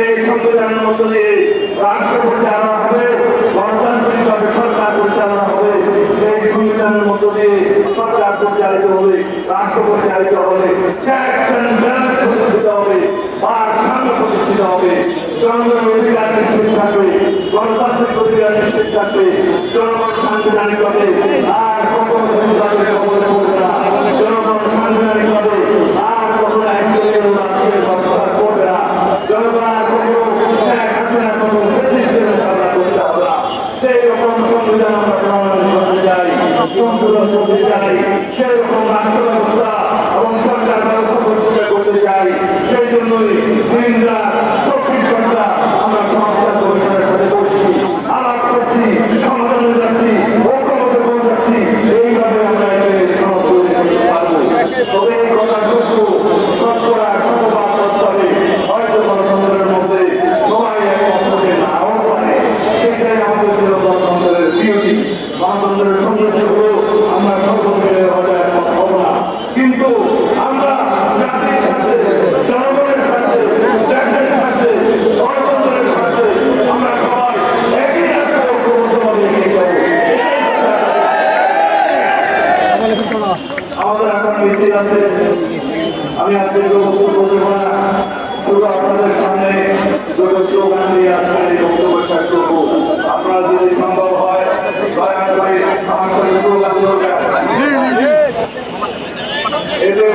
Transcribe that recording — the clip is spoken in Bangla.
এই সংবিধানের মধ্য দিয়ে রাষ্ট্র পরিচালনা হবে গণতান্ত্রিকভাবে সরকার পরিচালনা হবে এই সংবিধানের মধ্য দিয়ে সরকার পরিচালিত হবে, রাষ্ট্র পরিচালিত হবে, checks and balances প্রতিষ্ঠিত হবে ভারসাম্য প্রতিষ্ঠিত হবে, জনগণের অধিকার নিশ্চিত থাকবে, গণতান্ত্রিক অধিকার নিশ্চিত থাকবে, জনগণ সাংবিধানিক আর কখনো ফেসিবাদের কবলে পড়বে না জনগণ সাংবিধানিক হবে আর কখনো একদলীয় রাষ্ট্রের ব্যবস্থা করবে না জনগণ আর কখনো এক হাসিনা কোনো ফেসিস্টের মোকাবিলা করতে হবে না সেই রকম সংবিধান আমরা প্রণয়ন করতে চাই সংশোধন করতে চাই সেই রকম রাষ্ট্র ব্যবস্থা এবং সরকার ব্যবস্থা প্রতিষ্ঠা করতে চাই, সেই জন্যই দিন রাত চব্বিশ ঘণ্টা আমরা সংস্কার কমিশনের সাথে বসছি আলাপ করছি, সমাধানে যাচ্ছি, ঐক্যমতে পৌঁছাচ্ছি, এইভাবে আমরা একে সমাধান করতে পারব। তবে এই কথা সত্য আছে আমি আপনাদের বক্তব্য করতে পারি শুধু আপনাদের সামনে দুটো স্লোগান দিয়ে আজকের এই বক্তব্য শেষ করব। আপনারা যদি সম্ভব হয় দয়া করে আমার সাথে স্লোগান ধরবেন এদের